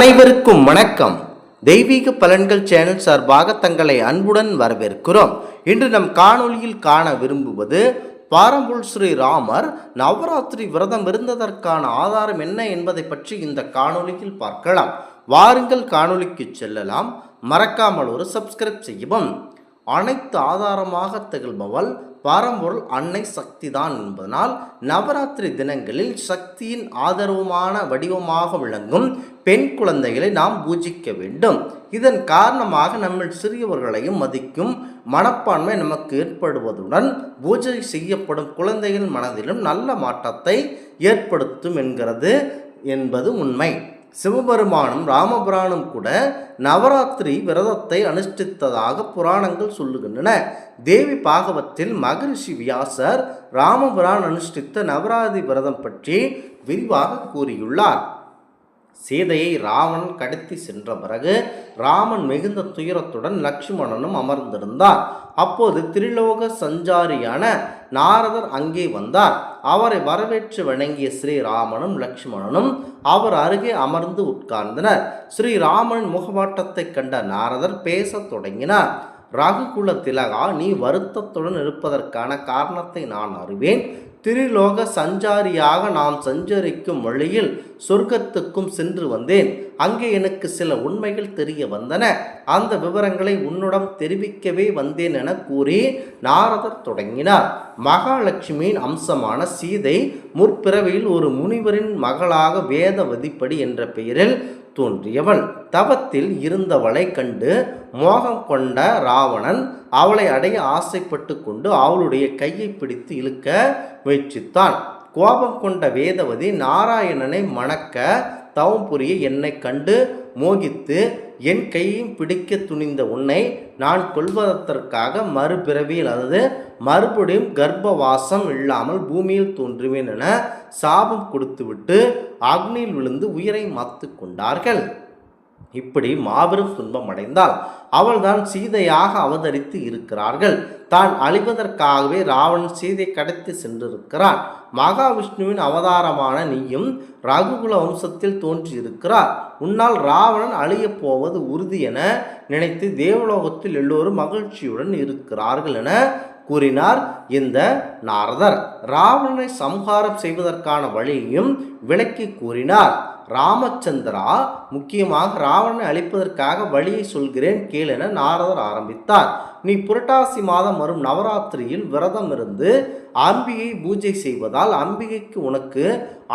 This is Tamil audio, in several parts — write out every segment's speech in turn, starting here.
அனைவருக்கும் வணக்கம். தெய்வீக பலன்கள் சேனல் சார்பாக தங்களை அன்புடன் வரவேற்கிறோம். இன்று நம் காணொலியில் காண விரும்புவது பாரம்புல் ஸ்ரீ ராமர் நவராத்திரி விரதம் இருந்ததற்கான ஆதாரம் என்ன என்பதை பற்றி இந்த காணொலியில் பார்க்கலாம். வாருங்கள் காணொலிக்கு செல்லலாம். மறக்காமல் ஒரு சப்ஸ்கிரைப் செய்யவும். அனைத்து ஆதாரமாக திகழ்பவள் பரம்பொருள் அன்னை சக்தி தான் என்பதனால் நவராத்திரி தினங்களில் சக்தியின் ஆதரவுமான வடிவமாக விளங்கும் பெண் குழந்தைகளை நாம் பூஜிக்க வேண்டும். இதன் காரணமாக நம்ம சிறியவர்களையும் மதிக்கும் மனப்பான்மை நமக்கு ஏற்படுவதுடன் பூஜை செய்யப்படும் குழந்தைகள் மனதிலும் நல்ல மாற்றத்தை ஏற்படுத்தும் என்கிறது என்பது உண்மை. சிவபெருமானும் ராமபுராணும் கூட நவராத்திரி விரதத்தை அனுஷ்டித்ததாக புராணங்கள் சொல்லுகின்றன. தேவி பாகவத்தில் மகரிஷி வியாசர் ராமபுரான் அனுஷ்டித்த நவராத்திரி விரதம் பற்றி விரிவாக கூறியுள்ளார். சீதையை ராவணன் கடத்தி சென்ற பிறகு ராமன் மிகுந்த துயரத்துடன் லக்ஷ்மணனும் அமர்ந்திருந்தார். அப்போது திரிலோக சஞ்சாரியான நாரதர் அங்கே வந்தார். அவரை வரவேற்று வணங்கிய ஸ்ரீராமனும் லக்ஷ்மணனும் அவர் அருகே அமர்ந்து உட்கார்ந்தனர். ஸ்ரீராமனின் முகவாட்டத்தைக் கண்ட நாரதர் பேசத் தொடங்கினார். ராகுகுல திலகா நீ வருத்தத்துடன் இருப்பதற்கான காரணத்தை நான் அறிவேன். திரிலோக சஞ்சாரியாக நான் சஞ்சரிக்கும் வழியில் சொர்க்கத்துக்கும் சென்று வந்தேன். அங்கே எனக்கு சில உண்மைகள் தெரிய வந்தன. அந்த விவரங்களை உன்னிடம் தெரிவிக்கவே வந்தேன் என கூறி நாரதர் தொடங்கினார். மகாலட்சுமியின் அம்சமான சீதை முற்பிறவியில் ஒரு முனிவரின் மகளாக வேதவதிப்படி என்ற பெயரில் தோன்றியவள் தவத்தில் இருந்தவளை கண்டு மோகம் கொண்ட ராவணன் அவளை அடைய ஆசைப்பட்டு கொண்டு அவளுடைய கையை பிடித்து இழுக்க முயற்சித்தான். கோபம் கொண்ட வேதவதி நாராயணனை மணக்க தவம் புரிய என்னை கண்டு மோகித்து என் கையையும் பிடிக்க துணிந்த உன்னை நான் கொள்வதற்காக மறுபிறவியில் அதாவது மறுபடியும் கர்ப்பவாசம் இல்லாமல் பூமியில் தோன்றுவேன் என சாபம் கொடுத்துவிட்டு அக்னியில் விழுந்து உயிரை மாத்து கொண்டார்கள். இப்படி மாபெரும் துன்பம் அடைந்தால் அவள்தான் சீதையாக அவதரித்து இருக்கிறார்கள். தான் அழிவதற்காகவே ராவணன் சீதை கடத்தி சென்றிருக்கிறான். மகாவிஷ்ணுவின் அவதாரமான நீயும் ரகுகுல வம்சத்தில் தோன்றியிருக்கிறார். உன்னால் ராவணன் அழியப் போவது உறுதி என நினைத்து தேவலோகத்தில் எல்லோரும் மகிழ்ச்சியுடன் இருக்கிறார்கள் என கூறினார் இந்த நாரதர். ராவணனை சம்ஹாரம் செய்வதற்கான வழியையும் விளக்கி கூறினார். ராமச்சந்திரா முக்கியமாக ராவணனை அழிப்பதற்காக வழியை சொல்கிறேன் கேள் என நாரதர் ஆரம்பித்தார். நீ புரட்டாசி மாதம் வரும் நவராத்திரியில் விரதம் இருந்து அம்பிகை பூஜை செய்வதால் அம்பிகைக்கு உனக்கு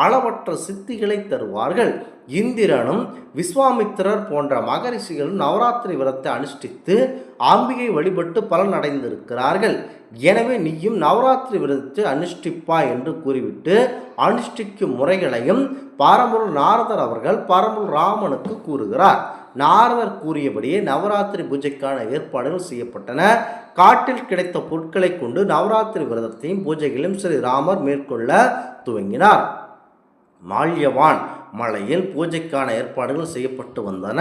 அளவற்ற சித்திகளை தருவார்கள். இந்திரனும் விஸ்வாமித்திரர் போன்ற மகரிஷிகளும் நவராத்திரி விரதத்தை அனுஷ்டித்து அம்பிகை வழிபட்டு பலன் அடைந்திருக்கிறார்கள் எனவே நீயும் நவராத்திரி விரதத்தை அனுஷ்டிப்பா என்று கூறிவிட்டு அனுஷ்டிக்கும் முறைகளையும் பாரம்பரிய நாரதர் அவர்கள் பரம்பூர் ராமனுக்கு கூறுகிறார். நாரதர் கூறியபடியே நவராத்திரி பூஜைக்கான ஏற்பாடுகள் செய்யப்பட்டன. காட்டில் கிடைத்த பொருட்களை கொண்டு நவராத்திரி விரதத்தையும் பூஜைகளையும் ஸ்ரீ ராமர் மேற்கொள்ள துவங்கினார். மால்யவான் மலையில் பூஜைக்கான ஏற்பாடுகள் செய்யப்பட்டு வந்தன.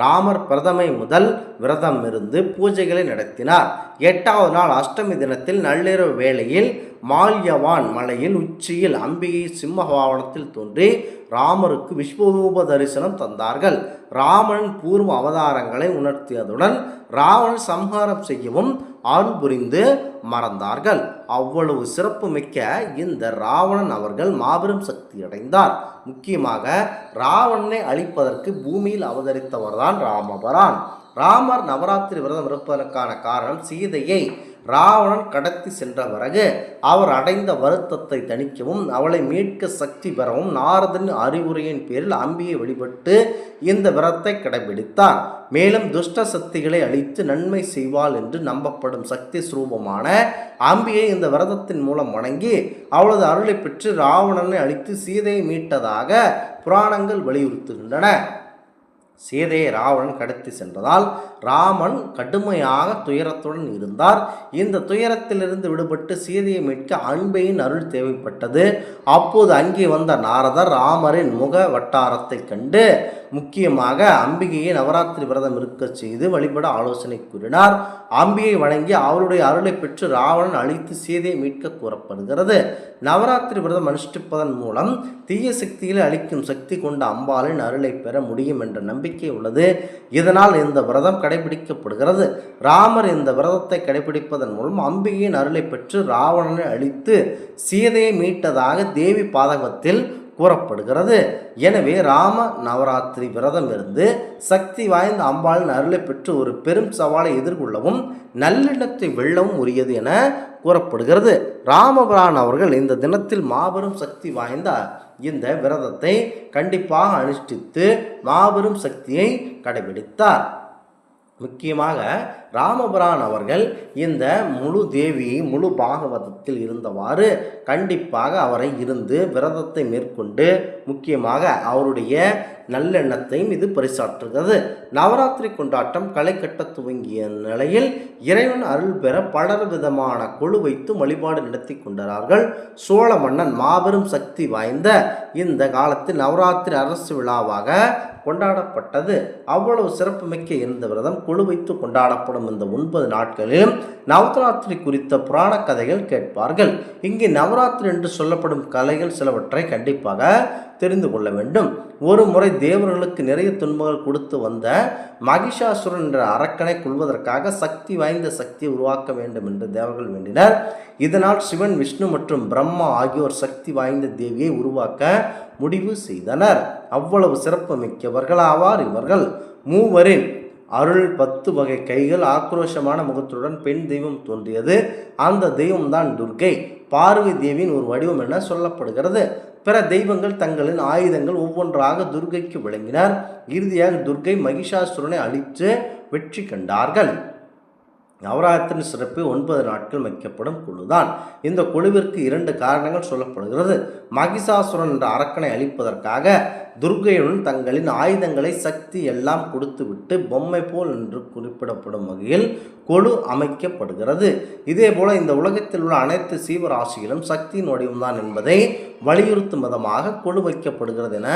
ராமர் பிரதமை முதல் விரதம் இருந்து பூஜைகளை நடத்தினார். எட்டாவது நாள் அஷ்டமி தினத்தில் நள்ளிரவு வேளையில் மால்யவான் மலையின் உச்சியில் அம்பிகை சிம்மவாவனத்தில் தோன்றி ராமருக்கு விஸ்வரூப தரிசனம் தந்தார்கள். ராமன் பூர்வ அவதாரங்களை உணர்த்தியதுடன் ராவணன் சம்ஹாரம் செய்யவும் அருள் புரிந்து மறந்தார்கள். அவ்வளவு சிறப்புமிக்க இந்த ராவணன் அவர்கள் மாபெரும் சக்தி அடைந்தார். முக்கியமாக ராவணனை அழிப்பதற்கு பூமியில் அவதரித்தவர்தான் ராமபரான். ராமர் நவராத்திரி விரதம் இருப்பதற்கான காரணம் சீதையை ராவணன் கடத்தி சென்ற பிறகு அவர் அடைந்த வருத்தத்தை தணிக்கவும் அவளை மீட்க சக்தி பெறவும் நாரதன் அறிவுரையின் பேரில் அம்பியை வழிபட்டு இந்த விரத்தை கடைபிடித்தார். மேலும் துஷ்ட சக்திகளை அழித்து நன்மை செய்வாள் என்று நம்பப்படும் சக்தி ஸ்ரூபமான அம்பியை இந்த விரதத்தின் மூலம் வணங்கி அவளது அருளை பெற்று ராவணனை அழித்து சீதையை மீட்டதாக புராணங்கள் வலியுறுத்துகின்றன. சீதையை ராவணன் கடத்தி சென்றதால் ராமன் கடுமையாக துயரத்துடன் இருந்தார். இந்த துயரத்திலிருந்து விடுபட்டு சீதையை மீட்க அன்பையின் அருள் தேவைப்பட்டது. அப்போது அங்கே வந்த நாரதர் ராமரின் முக வட்டாரத்தை கண்டு முக்கியமாக அம்பிகையை நவராத்திரி விரதம் இருக்க செய்து வழிபட ஆலோசனை கூறினார். அம்பிகை வணங்கி அவருடைய அருளை பெற்று ராவணன் அழித்து சீதையை மீட்க கூறப்படுகிறது. நவராத்திரி விரதம் அனுஷ்டிப்பதன் மூலம் தீய சக்திகளை அழிக்கும் சக்தி கொண்ட அம்பாளின் அருளை பெற முடியும் என்ற நம்பிக்கை உள்ளது. இதனால் இந்த விரதம் கடைபிடிக்கப்படுகிறது. ராமர் இந்த விரதத்தை கடைபிடிப்பதன் மூலம் அம்பிகையின் அருளை பெற்று ராவணனை அழித்து சீதையை மீட்டதாக தேவி பாதகத்தில் கூறப்படுகிறது. எனவே ராம நவராத்திரி விரதம் இருந்து சக்தி வாய்ந்த அம்பாளின் அருளை பெற்று ஒரு பெரும் சவாலை எதிர்கொள்ளவும் நல்லெண்ணத்தை வெல்லவும் உரியது என கூறப்படுகிறது. ராமபிரான் அவர்கள் இந்த தினத்தில் மாபெரும் சக்தி வாய்ந்த இந்த விரதத்தை கண்டிப்பாக அனுஷ்டித்து மாபெரும் சக்தியை கடைபிடித்தார். முக்கியமாக ராமபுரான் அவர்கள் இந்த முழு தேவியை முழு பாகவதத்தில் இருந்தவாறு கண்டிப்பாக அவரை இருந்து விரதத்தை மேற்கொண்டு முக்கியமாக அவருடைய நல்லெண்ணத்தையும் இது பரிசாற்றுகிறது. நவராத்திரி கொண்டாட்டம் களை கட்ட துவங்கிய நிலையில் இறைவன் அருள் பெற பலர் விதமான கொழு வைத்து வழிபாடு நடத்தி கொண்டார்கள். சோழ மன்னன் மாபெரும் சக்தி வாய்ந்த இந்த காலத்தில் நவராத்திரி அரசு விழாவாக கொண்டாடப்பட்டது. அவ்வளவு சிறப்புமிக்க இருந்த விரதம் குழு வைத்து கொண்டாடப்படும் இந்த ஒன்பது நாட்களிலும் நவராத்திரி குறித்த புராண கதைகள் கேட்பார்கள். இங்கே நவராத்திரி என்று சொல்லப்படும் கலைகள் சிலவற்றை கண்டிப்பாக தெரிந்து கொள்ள வேண்டும். ஒரு முறை தேவர்களுக்கு நிறைய துன்பங்கள் கொடுத்து வந்த மகிஷாசுரன் என்ற அரக்கனை கொள்வதற்காக சக்தி வாய்ந்த சக்தியை உருவாக்க வேண்டும் என்று தேவர்கள் வேண்டினர். இதனால் சிவன் விஷ்ணு மற்றும் பிரம்மா ஆகியோர் சக்தி வாய்ந்த தேவியை உருவாக்க முடிவு செய்தனர். அவ்வளவு சிறப்பு மிக்கவர்களாவார் இவர்கள். மூவரின் அருள் பத்து வகை கைகள் ஆக்ரோஷமான முகத்துடன் பெண் தெய்வம் தோன்றியது. அந்த தெய்வம்தான் துர்க்கை. பார்வதி தேவியின் ஒரு வடிவம் என சொல்லப்படுகிறது. பிற தெய்வங்கள் தங்களின் ஆயுதங்கள் ஒவ்வொன்றாக துர்க்கைக்கு விளங்கினார். இறுதியாக துர்க்கை மகிஷாசுரனை அழித்து வெற்றி கண்டார்கள். நவராத்திரின் சிறப்பு ஒன்பது நாட்கள் வைக்கப்படும் குழுதான். இந்த குழுவிற்கு இரண்டு காரணங்கள் சொல்லப்படுகிறது. மகிஷாசுரன் என்ற அரக்கனை அழிப்பதற்காக துர்கையுடன் தங்களின் ஆயுதங்களை சக்தி எல்லாம் கொடுத்துவிட்டு பொம்மை போல் என்று குறிப்பிடப்படும் வகையில் கொடு அமைக்கப்படுகிறது. இதே போல இந்த உலகத்தில் உள்ள அனைத்து சீவராசிகளும் சக்தியின் வடிவம்தான் என்பதை வலியுறுத்தும் விதமாக கொடு வைக்கப்படுகிறது என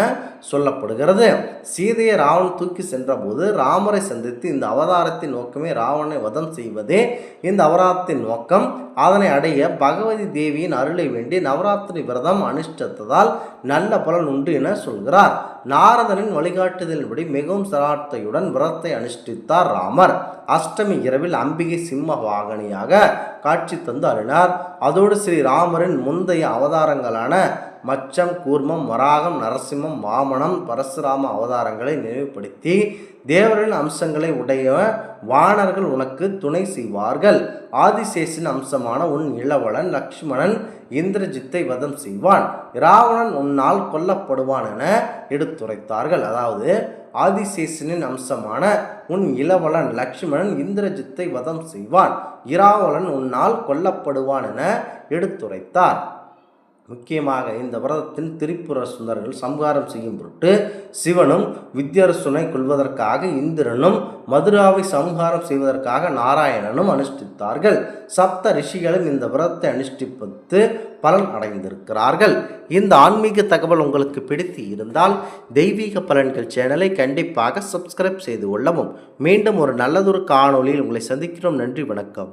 சொல்லப்படுகிறது. சீதையை ராவணன் தூக்கி சென்றபோது ராமரை சந்தித்து இந்த அவதாரத்தின் நோக்கமே ராவணனை வதம் செய்வதே இந்த அவதாரத்தின் நோக்கம். அதனை அடைய பகவதி தேவியின் அருளை வேண்டி நவராத்திரி விரதம் அனுஷ்டித்ததால் நல்ல பலன் உண்டு என சொல்கிறார். நாரதனின் வழிகாட்டுதலின்படி மிகவும் சரார்த்தையுடன் விரதத்தை அனுஷ்டித்தார் ராமர். அஷ்டமி இரவில் அம்பிகை சிம்ம வாகனியாக காட்சி தந்து அருளினார். அதோடு ஸ்ரீ ராமரின் முந்தைய அவதாரங்களான மச்சம் கூர்மம் வராகம் நரசிம்மம் வாமனம் பரசுராம அவதாரங்களை நினைவுபடுத்தி தேவரின் அம்சங்களை உடைய வானர்கள் உனக்கு துணை செய்வார்கள். ஆதிசேஷின் அம்சமான உன் இளவலன் லக்ஷ்மணன் இந்திரஜித்தை வதம் செய்வான். இராவணன் உன்னால் கொல்லப்படுவான் என எடுத்துரைத்தார்கள். அதாவது ஆதிசேஷனின் அம்சமான உன் இளவலன் லக்ஷ்மணன் இந்திரஜித்தை வதம் செய்வான். இராவலன் உன்னால் கொல்லப்படுவான் என எடுத்துரைத்தார். முக்கியமாக இந்த விரதத்தின் திரிபுர சுந்தர்கள் சம்ஹாரம் செய்யும் பொருட்டு சிவனும் வித்யரசுனை கொள்வதற்காக இந்திரனும் மதுராவை சம்ஹாரம் செய்வதற்காக நாராயணனும் அனுஷ்டித்தார்கள். சப்த ரிஷிகளும் இந்த விரதத்தை அனுஷ்டிப்பது பலன் அடைந்திருக்கிறார்கள். இந்த ஆன்மீக தகவல் உங்களுக்கு பிடித்து இருந்தால் தெய்வீக பலன்கள் சேனலை கண்டிப்பாக சப்ஸ்கிரைப் செய்து கொள்ளவும். மீண்டும் ஒரு நல்லதொரு காணொளியில் உங்களை சந்திக்கிறோம். நன்றி வணக்கம்.